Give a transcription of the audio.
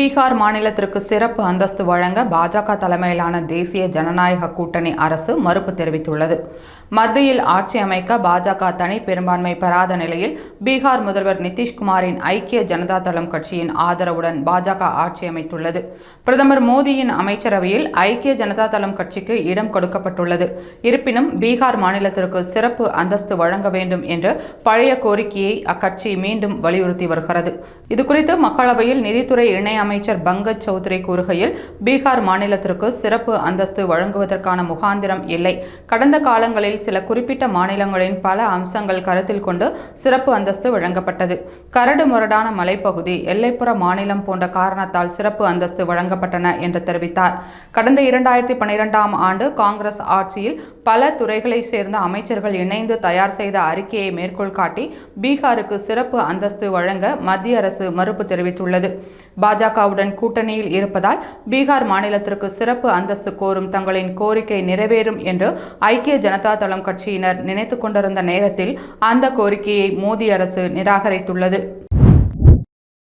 Bihar மாநிலத்திற்கு சிறப்பு அந்தஸ்து வழங்க பாஜக தலைமையிலான தேசிய ஜனநாயக கூட்டணி அரசு மறுப்பு தெரிவித்துள்ளது. மத்தியில் ஆட்சி அமைக்க பாஜக தனி பெரும்பான்மை பெறாத நிலையில் பீகார் முதல்வர் நிதிஷ்குமாரின் ஐக்கிய ஜனதா தளம் கட்சியின் ஆதரவுடன் பாஜக ஆட்சி அமைத்துள்ளது. பிரதமர் மோடியின் அமைச்சரவையில் ஐக்கிய ஜனதா தளம் கட்சிக்கு இடம் கொடுக்கப்பட்டுள்ளது. இருப்பினும் பீகார் மாநிலத்திற்கு சிறப்பு அந்தஸ்து வழங்க வேண்டும் என்ற பழைய கோரிக்கையை அக்கட்சி மீண்டும் வலியுறுத்தி வருகிறது. இதுகுறித்து மக்களவையில் நிதித்துறை இணை அமைச்சர் பங்கஜ் சௌத்ரி கூறுகையில் பீகார் மாநிலத்திற்கு சிறப்பு அந்தஸ்து வழங்குவதற்கான முகாந்திரம் இல்லை. கடந்த காலங்களில் சில குறிப்பிட்ட மாநிலங்களின் பல அம்சங்கள் கருத்தில் கொண்டு சிறப்பு அந்தஸ்து வழங்கப்பட்டது. கரடு முரடான மலைப்பகுதி எல்லைப்புற மாநிலம் போன்ற காரணத்தால் சிறப்பு அந்தஸ்து வழங்கப்பட்டன என்று தெரிவித்தார். கடந்த இரண்டாயிரத்தி பன்னிரெண்டாம் ஆண்டு காங்கிரஸ் ஆட்சியில் பல துறைகளைச் சேர்ந்த அமைச்சர்கள் இணைந்து தயார் செய்த அறிக்கையை மேற்கோள் காட்டி பீகாருக்கு சிறப்பு அந்தஸ்து வழங்க மத்திய அரசு மறுப்பு தெரிவித்துள்ளது. பாஜக பாஜகவுடன் கூட்டணியில் இருப்பதால் பீகார் மாநிலத்திற்கு சிறப்பு அந்தஸ்து கோரும் தங்களின் கோரிக்கை நிறைவேறும் என்று ஐக்கிய ஜனதா தளம் கட்சியினர் நினைத்து கொண்டிருந்த நேரத்தில் அந்த கோரிக்கையை மோடி அரசு நிராகரித்துள்ளது.